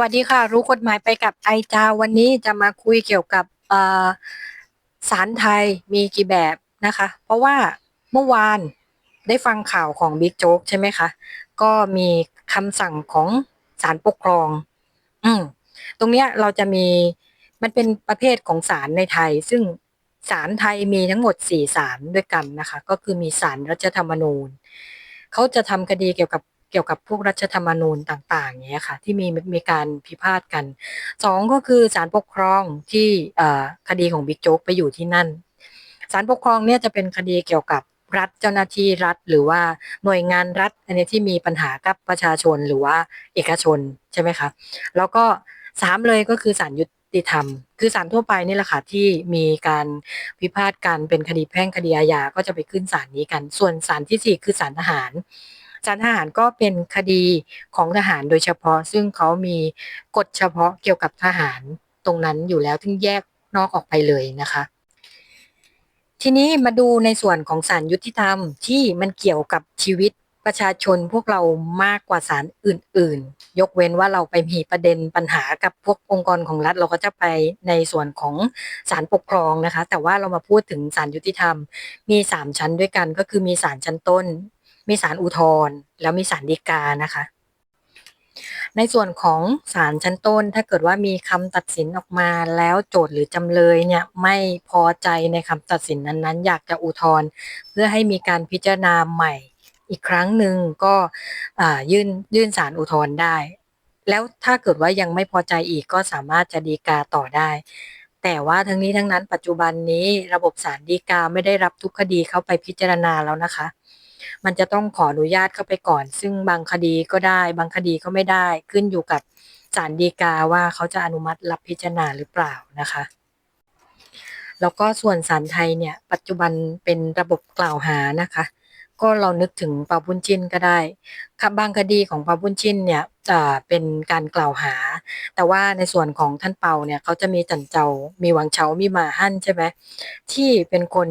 วัสดีค่ะ รู้กฎหมายไปกับไอจาวันนี้จะมาคุยเกี่ยวกับเอ่อศาลไทยมีกี่แบบนะคะ เพราะว่าเมื่อวานได้ฟังข่าวของบิ๊กโจ๊กใช่ไหมคะก็มีคำสั่งของศาลปกครอง อืมตรงเนี้ยเราจะมีมันเป็นประเภทของศาลในไทย ซึ่งศาลไทยมีทั้งหมดสี่ศาลด้วยกันนะคะ ก็คือมีศาลรัฐธรรมนูญเขาจะทำคดีเกี่ยวกับ กี่ยวกับพวกรัฐธรรมนูญต่างๆอย่างเงี้ยค่ะที่มีมีการพิพาทกันสองก็คือศาลปกครองที่คดีของบิ๊กโจ๊กไปอยู่ที่นั่นศาลปกครองเนี่ยจะเป็นคดีเกี่ยวกับรัฐเจ้าหน้าที่รัฐหรือว่าหน่วยงานรัฐ อันนี้ที่มีปัญหากับประชาชนหรือว่าเอกชนใช่ไหมคะแล้วก็สามเลยก็คือศาลยุติธรรม คือศาลทั่วไปนี่แหละค่ะที่มีการพิพาทกันเป็นคดีแพ่งคดีอาญาก็จะไปขึ้นศาลนี้กัน ส่วนศาลที่สี่คือศาลทหาร ศาลทหารก็เป็นคดีของทหารโดยเฉพาะ ซึ่งเขามีกฎเฉพาะเกี่ยวกับทหารตรงนั้นอยู่แล้วทึ่งแยกนอกออกไปเลยนะคะ ทีนี้มาดูในส่วนของศาลยุติธรรมที่มันเกี่ยวกับชีวิตประชาชนพวกเรามากกว่าศาลอื่น ๆ ยกเว้นว่าเราไปมีประเด็นปัญหากับพวกองค์กรของรัฐ เราก็จะไปในส่วนของศาลปกครองนะคะ แต่ว่าเรามาพูดถึงศาลยุติธรรม มีสามชั้นด้วยกันก็คือมีศาลชั้นต้น มีศาลอุทธรณ์แล้วมีศาลฎีกานะคะ ในส่วนของศาลชั้นต้น ถ้าเกิดว่ามีคำตัดสินออกมาแล้วโจทย์หรือจำเลยเนี่ยไม่พอใจในคำตัดสินนั้นๆ อยากจะอุทธรณ์เพื่อให้มีการพิจารณาใหม่อีกครั้งหนึ่งก็ยื่นยื่นศาลอุทธรณ์ได้ แล้วถ้าเกิดว่ายังไม่พอใจอีกก็สามารถจะดีกาต่อได้ แต่ว่าทั้งนี้ทั้งนั้นปัจจุบันนี้ระบบศาลฎีกาไม่ได้รับทุกคดีเข้าไปพิจารณาแล้วนะคะ มันจะต้องขออนุญาตเข้าไปก่อน ซึ่งบางคดีก็ได้ บางคดีก็ไม่ได้ขึ้นอยู่กับศาลฎีกาว่าเขาจะอนุมัติรับพิจารณาหรือเปล่านะคะแล้วก็ส่วนศาลไทยเนี่ย ปัจจุบันเป็นระบบกล่าวหานะคะ ก็เรานึกถึงปาบุญจินก็ได้ครับบางคดีของปาบุญจินเนี่ยจะเป็นการกล่าวหา แต่ว่าในส่วนของท่านเปาเนี่ยเขาจะมีจันเจ้ามีหวังเฉามีมาหั่นใช่ไหมที่เป็นคน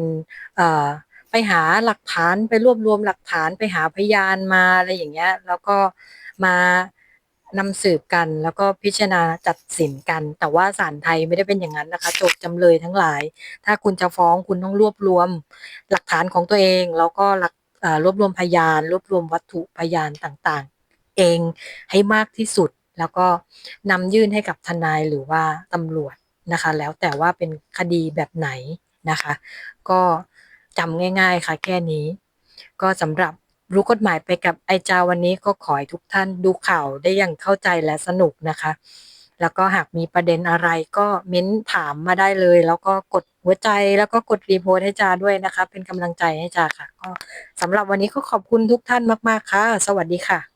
เอ่อ หาหลักฐานไปรวบรวมหลักฐานไปหาพยานมาอะไรอย่างเงี้ย แล้วก็มานำสืบกันแล้วก็พิจารณาตัดสินกัน แต่ว่าศาลไทยไม่ได้เป็นอย่างนั้นนะคะโจทย์จำเลยทั้งหลาย ถ้าคุณจะฟ้องคุณต้องรวบรวมหลักฐานของตัวเอง แล้วก็หลักรวบรวมพยาน รวบรวมวัตถุพยานต่างๆ เองให้มากที่สุด แล้วก็นำยื่นให้กับทนายหรือว่าตำรวจนะคะ แล้วแต่ว่าเป็นคดีแบบไหนนะคะ ก็ จำง่าย ๆ ค่ะแค่นี้ ก็สำหรับรู้กฎหมายไปกับไอจาวันนี้ก็ขอให้ทุกท่านดูข่าวได้อย่างเข้าใจและสนุกนะคะ แล้วก็หากมีประเด็นอะไรก็เม้นถามมาได้เลย แล้วก็กดหัวใจแล้วก็กดรีโพสให้จาด้วยนะคะ เป็นกำลังใจให้จาค่ะ ก็สำหรับวันนี้ก็ขอบคุณทุกท่านมาก ๆ ค่ะ สวัสดีค่ะ